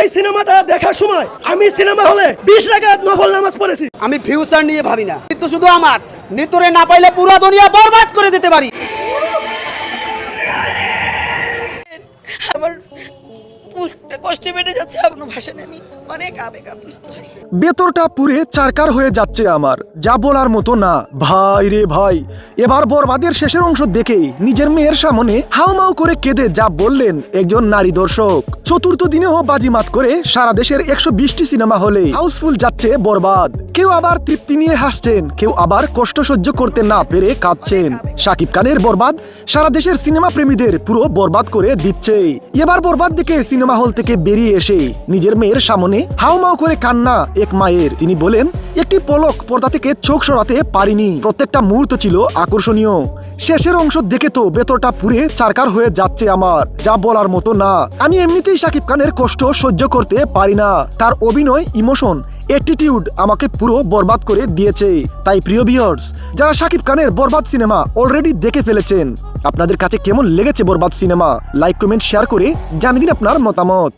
এই সিনেমাটা দেখার সময় আমি সিনেমা হলে বিশ রাকাত নফল নামাজ পড়েছি। আমি ফিউচার নিয়ে ভাবি না। কিন্তু শুধু আমার নিতরে না পাইলে পুরো দুনিয়া বরবাদ করে দিতে পারি। আমার কষ্টে বেড়ে যাচ্ছে আপনার ভাষা আমি। অনেক আবেগ ভেতরটা পুরে চারকার হয়ে যাচ্ছে আমার। যা বলার মতো না। ভাই রে ভাই, এবার বরবাদের শেষের অংশ দেখে নিজের মেয়ের সামনে হাউমাউ করে কেঁদে যা বললেন একজন নারী দর্শক। চতুর্থ দিনেও বাজিমাত করে সারা দেশের একশো বিশটি সিনেমা হলে হাউসফুল যাচ্ছে বরবাদ। কেউ আবার তৃপ্তি নিয়ে হাসছেন, কেউ আবার কষ্ট সহ্য করতে না পেরে কাঁদছেন। শাকিব খানের বরবাদ সারা দেশের সিনেমা প্রেমীদের পুরো বরবাদ করে দিচ্ছে এবার বরবাদ দেখে সিনেমা হল থেকে বেরিয়ে এসে নিজের মেয়ের সামনে হাউমাউ করে কান্না এক মায়ের। তিনি বলেন, একটি পলক পর্দা থেকে চোখ সরাতে পারিনি। প্রত্যেকটা মুহূর্ত ছিল আকর্ষণীয়। শেষের অংশ দেখে তো ভেতরটা পুরে চারকার হয়ে যাচ্ছে আমার। যা বলার মতো না। আমি এমনিতেই শাকিব খানের কষ্ট সহ্য করতে পারি না। তার অভিনয়, ইমোশন অ্যাটিটিউড আমাকে পুরো বরবাদ করে দিয়েছে। তাই প্রিয় ভিউয়ার্স যারা শাকিব খানের বরবাদ সিনেমা অলরেডি দেখে ফেলেছেন, আপনাদের কাছে কেমন লেগেছে Borbaad cinema? Like comment share করে জানিয়ে দিন আপনার মতামত।